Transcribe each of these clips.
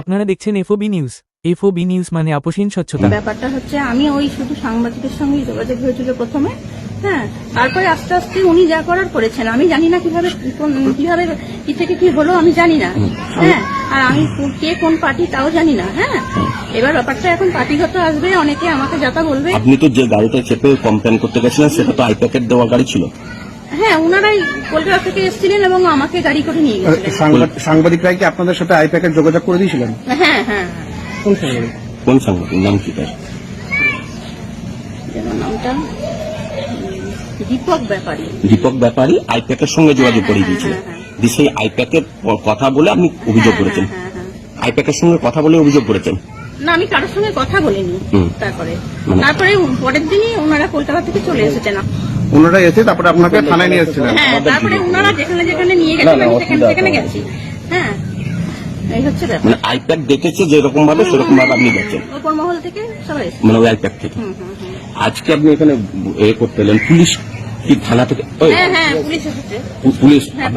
আপনারা দেখছেন FOB news. FOB news মানে আপোষহীন স্বচ্ছতা। ব্যাপারটা হচ্ছে আমি ওই শুধু সাংবাদিকের সঙ্গে যোগাযোগ হয়েছিল প্রথমে হ্যাঁ তারপরে আস্তে আস্তে উনি যা করার করেছেন আমি জানি না কীভাবে কোন- কীভাবে কি থেকে কি হলো আমি জানি না হ্যাঁ আর আমি কো- কে কোন পার্টি তাও জানি না হ্যাঁ এবার ব্যাপারটা এখন পার্টিগত আসবে অনেকে আমাকে যাতা বলবে। আপনি তো যে গাড়িটা চেপে কমপ্লেন করতে গেছিলেন সেটা তো আই প্যাকেট দেওয়া গাড়ি ছিল। হ্যাঁ ওনারাই কলকাতা থেকে এসেছিলেন এবং আমাকে গাড়ি করে নিয়ে গেছিলেন। সাংবাদিকরাই কি আপনাদের সাথে আই প্যাকেট যোগাযোগ করে দিয়েছিলেন? হ্যাঁ হ্যাঁ। কোন সাংবাদিক? কোন সাংবাদিক? নাম কি তার? নামটা দীপক ব্যাপারী। দীপক ব্যাপারী আই সঙ্গে যোগাযোগ করে দিয়েছিলেন হ্যাঁ, হ্যাঁ, দিয়ে সেই আই প্যাকের কথা বলে আপনি অভিযোগ করেছেন। হ্যাঁ, হ্যাঁ, হ্যাঁ। আই প্যাকের সঙ্গে কথা বলে অভিযোগ করেছেন। না আমি কারোর সঙ্গে কথা বলিনি তারপরে। মানে- তারপরে পরের দিনই ওনারা কলকাতা থেকে চলে এসেছেন। ওনারা এসে তারপরে আপনাকে থানায় নিয়ে এসেছিলেন। হ্যাঁ তারপরে ওনারা যেখানে যেখানে নিয়ে গেছেন আমি সেখানে সেখানে গেছি। হ্যাঁ এই হচ্ছে ব্যাপার। মানে আই দেখেছে যেরকম ভাবে সেরকম ভাবে আপনি গেছেন। মানে ওই আই প্যাক থেকে। হুম, হুম, হুম। আজকে আপনি এখানে এ করতে এলেন পুলিশ কি থানা থেকে হ্যাঁ হ্যাঁ পুলিশ এসেছে। পুলিশ হ্যাঁ,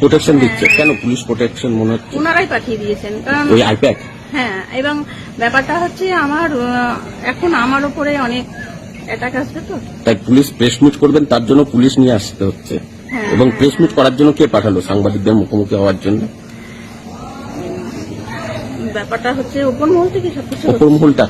প্রোটেকশন দিচ্ছে। কেন পুলিশ প্রোটেকশন মনে হচ্ছে? ওনারাই পাঠিয়ে দিয়েছেন ওই আই প্যাক হ্যাঁ এবং ব্যাপারটা হচ্ছে আমার এখন আমার উপরে অনেক অ্যাটাক আসবে তো? তাই পুলিশ প্রেস মিট করবেন তার জন্য পুলিশ নিয়ে আসতে হচ্ছে। হ্যাঁ। এবং প্রেস মিট করার জন্য কে পাঠালো? সাংবাদিকদের মুখোমুখি হওয়ার জন্য। ব্যাপারটা হচ্ছে ওপর মহল থেকে সবকিছু উপর মহলটা